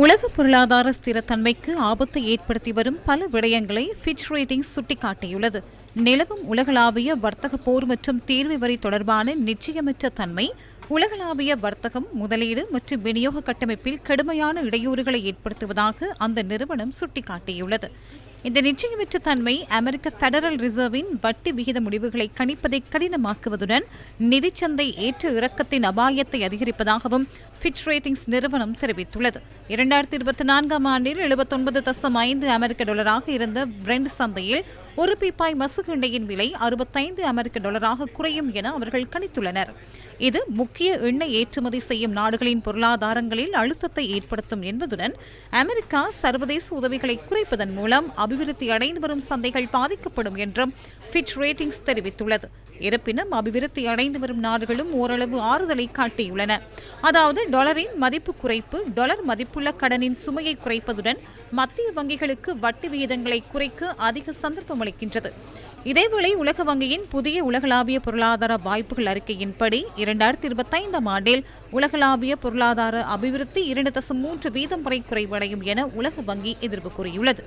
உலக பொருளாதார ஸ்திரத்தன்மைக்கு ஆபத்தை ஏற்படுத்தி வரும் பல விடயங்களை ஃபிட்ச் ரேட்டிங் சுட்டிக்காட்டியுள்ளது. நிலவும் உலகளாவிய வர்த்தக போர் மற்றும் தீர்வு வரி தொடர்பான நிச்சயமற்ற தன்மை உலகளாவிய வர்த்தகம் முதலீடு மற்றும் விநியோக கட்டமைப்பில் கடுமையான இடையூறுகளை ஏற்படுத்துவதாக அந்த நிறுவனம் சுட்டிக்காட்டியுள்ளது. இந்த நிச்சயமற்ற தன்மை அமெரிக்க பெடரல் ரிசர்வின் வட்டி விகித முடிவுகளை கணிப்பதை கடினமாக்குவதுடன் நிதிச்சந்தை ஏற்ற இறக்கத்தின் அபாயத்தை அதிகரிப்பதாகவும் ஃபிட்ச் ரேட்டிங்ஸ் நிறுவனம் தெரிவித்துள்ளது. இரண்டாயிரத்தி இருபத்தி நான்காம் ஆண்டில் எழுபத்தொன்பது தசம் ஐந்து அமெரிக்க டாலராக இருந்த பிரெண்ட் சந்தையில் ஒரு பீப்பாய் மசுகுண்டையின் விலை அறுபத்தைந்து அமெரிக்க டாலராக குறையும் என அவர்கள் கணித்துள்ளனர். இது முக்கிய எண்ணெய் ஏற்றுமதி செய்யும் நாடுகளின் பொருளாதாரங்களில் அழுத்தத்தை ஏற்படுத்தும் என்பதுடன் அமெரிக்கா சர்வதேச உதவிகளை குறைப்பதன் மூலம் அபி அபிவிருத்தி அடைந்து வரும் சந்தைகள் பாதிக்கப்படும் என்றும் ஃபிட்ச் ரேட்டிங்ஸ் தெரிவித்துள்ளது. இருப்பினும் அபிவிருத்தி அடைந்து வரும் நாடுகளும் ஓரளவு ஆறுதலை காட்டியுள்ளன. அதாவது டாலரின் மதிப்பு குறைப்பு டாலர் மதிப்புள்ள கடனின் சுமையை குறைப்பதுடன் மத்திய வங்கிகளுக்கு வட்டி விகிதங்களை குறைக்க அதிக சந்தர்ப்பம் அளிக்கின்றது. இதேவேளை உலக வங்கியின் புதிய உலகளாவிய பொருளாதார வாய்ப்புகள் அறிக்கையின்படி இரண்டாயிரத்தி இருபத்தைந்தாம் ஆண்டில் உலகளாவிய பொருளாதார அபிவிருத்தி இரண்டு தசம் மூன்று வீதம் வரை குறைவடையும் என உலக வங்கி எதிர்ப்பு கூறியுள்ளது.